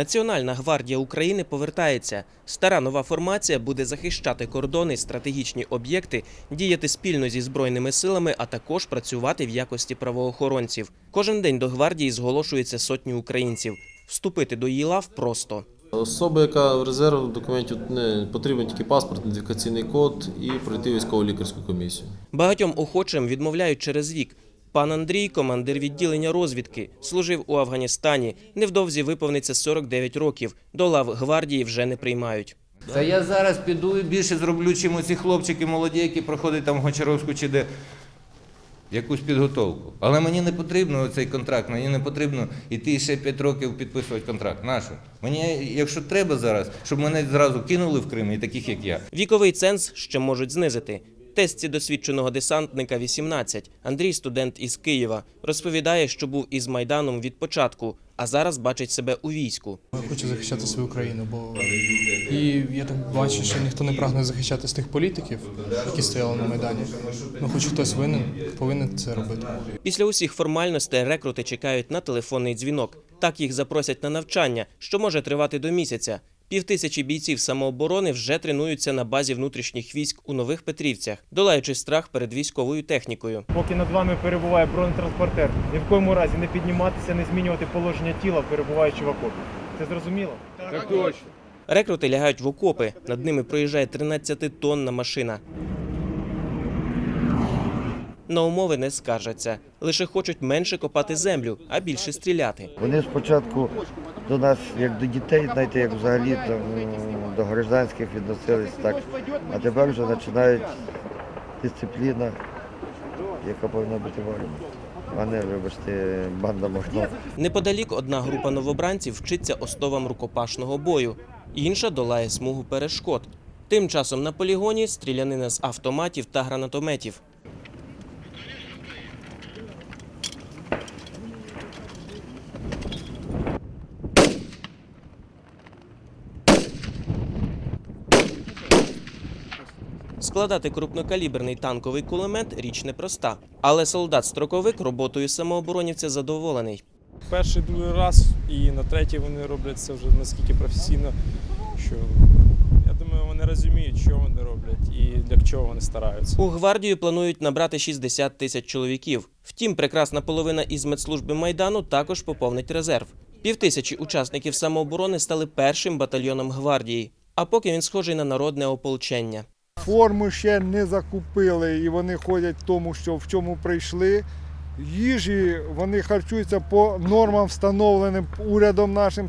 Національна гвардія України повертається. Стара нова формація буде захищати кордони, стратегічні об'єкти, діяти спільно зі збройними силами, а також працювати в якості правоохоронців. Кожен день до гвардії зголошується сотні українців. Вступити до її лав просто. Особа, яка в резерв документів не потрібен тільки паспорт, ідентифікаційний код і пройти військово лікарську комісію. Багатьом охочим відмовляють через вік. Пан Андрій, командир відділення розвідки, служив у Афганістані. Невдовзі виповниться 49 років. До лав гвардії вже не приймають. Та я зараз піду і більше зроблю, чим оці хлопчики молоді, які проходять там в Гончаровську чи де якусь підготовку. Але мені не потрібно цей контракт, мені не потрібно йти ще 5 років підписувати контракт. Нащо? Мені, якщо треба зараз, щоб мене зразу кинули в Крим і таких, як я. Віковий ценз ще можуть знизити. Тестці досвідченого десантника 18. Андрій, студент із Києва, розповідає, що був із Майданом від початку, а зараз бачить себе у війську. Я хочу захищати свою країну, бо і я так бачу, що ніхто не прагне захищати з тих політиків, які стояли на майдані. Ну, хоч хтось винен, повинен це робити. Після усіх формальностей рекрути чекають на телефонний дзвінок. Так їх запросять на навчання, що може тривати до місяця. Півтисячі бійців самооборони вже тренуються на базі внутрішніх військ у нових Петрівцях, долаючи страх перед військовою технікою. Поки над вами перебуває бронетранспортер, ні в коєму разі не підніматися, не змінювати положення тіла, перебуваючи в окопі. Це зрозуміло? Так точно. Рекрути лягають в окопи. Над ними проїжджає 13-тонна машина. На умови не скаржаться. Лише хочуть менше копати землю, а більше стріляти. Вони спочатку до нас, як до дітей, знаєте, як взагалі там, до гражданських відносились так. А тепер вже починають дисципліна, яка повинна бути в армії. А не, вибачте, банда махно. Неподалік одна група новобранців вчиться основам рукопашного бою, інша долає смугу перешкод. Тим часом на полігоні стрілянина з автоматів та гранатометів. Складати крупнокаліберний танковий кулемет річ непроста, але солдат-строковик роботою самооборонівця задоволений. перший другий раз, і на третій вони роблять це вже наскільки професійно, що я думаю, вони розуміють, що вони роблять і для чого вони стараються. У гвардію планують набрати 60 тисяч чоловіків. Втім, прекрасна половина із медслужби майдану також поповнить резерв. Півтисячі учасників самооборони стали першим батальйоном гвардії. А поки він схожий на народне ополчення. Форму ще не закупили, і вони ходять в тому, що в чому прийшли. Їжі вони харчуються по нормам, встановленим урядом нашим.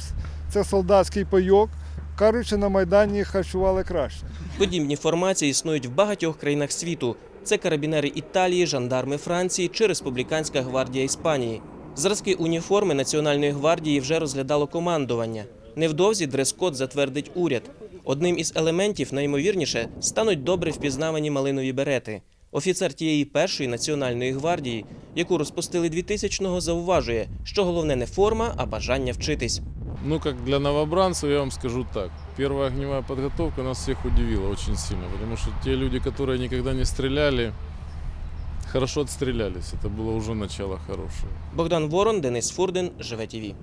Це солдатський пайок. Кажуть, на Майдані харчували краще. Подібні формації існують в багатьох країнах світу. Це карабінери Італії, жандарми Франції чи Республіканська гвардія Іспанії. Зразки уніформи Національної гвардії вже розглядало командування. Невдовзі дрес-код затвердить уряд. Одним із елементів, найімовірніше, стануть добре впізнавані малинові берети. Офіцер тієї першої національної гвардії, яку розпустили 2000-го, зауважує, що головне не форма, а бажання вчитись. Ну, как для новобранцев, я вам скажу так. Первая огневая подготовка нас всех удивила очень сильно, потому что те люди, которые никогда не стреляли, хорошо отстрелялись. Это было уже начало хорошее. Богдан Ворон, Денис Фурдин, Живе ТІВІ.